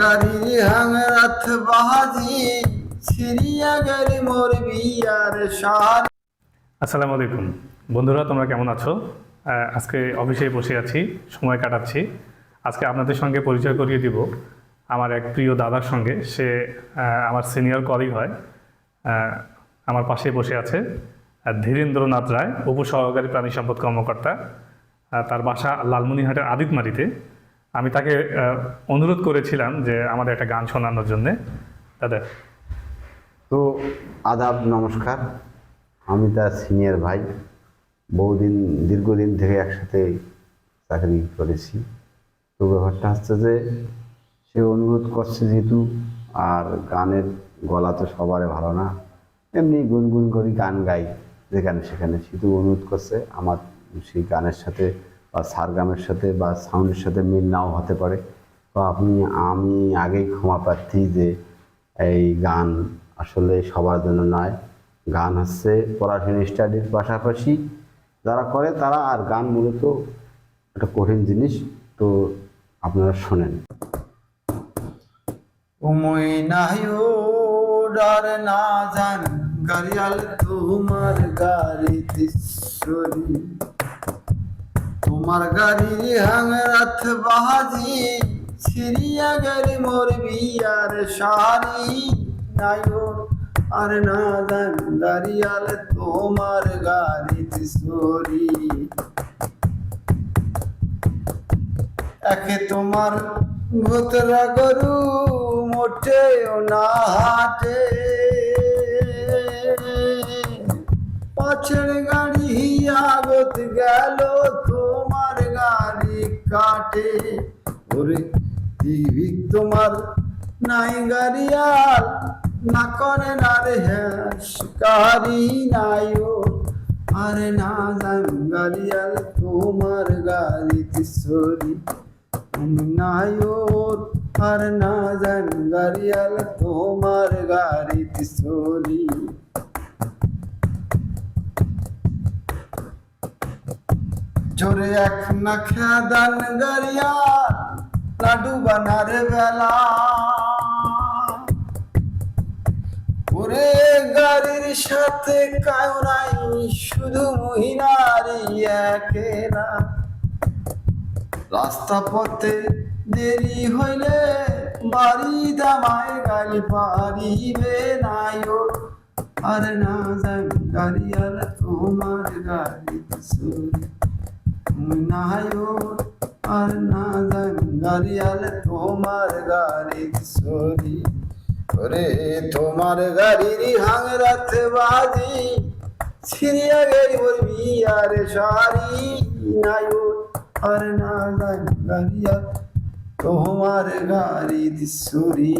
গাড়ি বাহাজি সিরিয়া গাড়ি মোর বিয়ার সার আসসালামু আলাইকুম। বন্ধুরা, তোমরা কেমন আছো? আজকে অফিসে বসে আছি, সময় কাটাচ্ছি। আজকে আপনাদের সঙ্গে পরিচয় করিয়ে দিব। আমার এক প্রিয় দাদার সঙ্গে, সে আমার সিনিয়র কলিগ হয়। আমার পাশে বসে আছে ধীরেন্দ্রনাথ রায়, উপসহকারী প্রাণী সম্পদ কর্মকর্তা। তার বাসা লালমনিহাটের আদিতমারিতে। আমি তাকে অনুরোধ করেছিলাম যে আমাদের একটা গান শোনানোর জন্যে। দাদা। তো আদাব, নমস্কার। আমি তার সিনিয়র ভাই। বহুদিন, দীর্ঘদিন থেকে একসাথে চাকরি করেছি। তো ব্যাপারটা হচ্ছে যে, সে অনুরোধ করছে যেহেতু, আর গানের গলা তো সবারই ভালো না। এমনি গুনগুন করি গান গাই, যেখানে সেখানে। শুধু অনুরোধ করছে আমার সেই গানের সাথে বা সারগামের সাথে বা সাউন্ডের সাথে মিল নাও হতে পারে। তো আপনি, আমি আগেই ক্ষমা প্রার্থী যে এই গান আসলে সবার জন্য নয়। গান হচ্ছে পড়াশোনা স্টাডির পাশাপাশি যারা করে তারা আর গান মূলত একটা কঠিন জিনিস, তো আপনারা শোনেন। উমই নাহিও ডর না জান, গাড়িয়াল তোমার গাড়ি তোমার গাড়ি হাঙ্গারাত বাহাজি সিরিয়া গাড়ি মোর বিয়ার সারি নাইও আর না জান গাড়িয়াল তোমার গাড়ি তিশ্বরী একে তোমার ভূতরা গরু মোটেও না হাটে। পাছের গাড়ি কাটে ওরে টিভি তোমার নাই গাড়িয়াল, না করে না রে হ্যাস কারি নাই ও। আরে না যাই গাড়িয়াল, তোমার গাড়ি তিসরি নায়র আর না যান গাড়িয়াল, তোমার গাড়ি তিসরি জোরে এক না খেদান গাড়িয়াল লাডু বানার বেলা। ওরে গাড়ির সাথে কায়ো নাই, শুধু মহিনারি একেরা রাস্তা পথে দেরি হইলে বাড়ি দামায় গাড়ি পারিবে নাই ও। আর না যাই গাড়ি আর তোমার গাড়ি সুরি। ও আর না যাই গাড়ি আর তোমার গাড়ি সুরি ওরে তোমার গাড়ির হাংরাত বাজি সিরিয়া গাড়ি বলবি আর সারি নাইও আর না যাই তোমার গাড়ি দিসুরি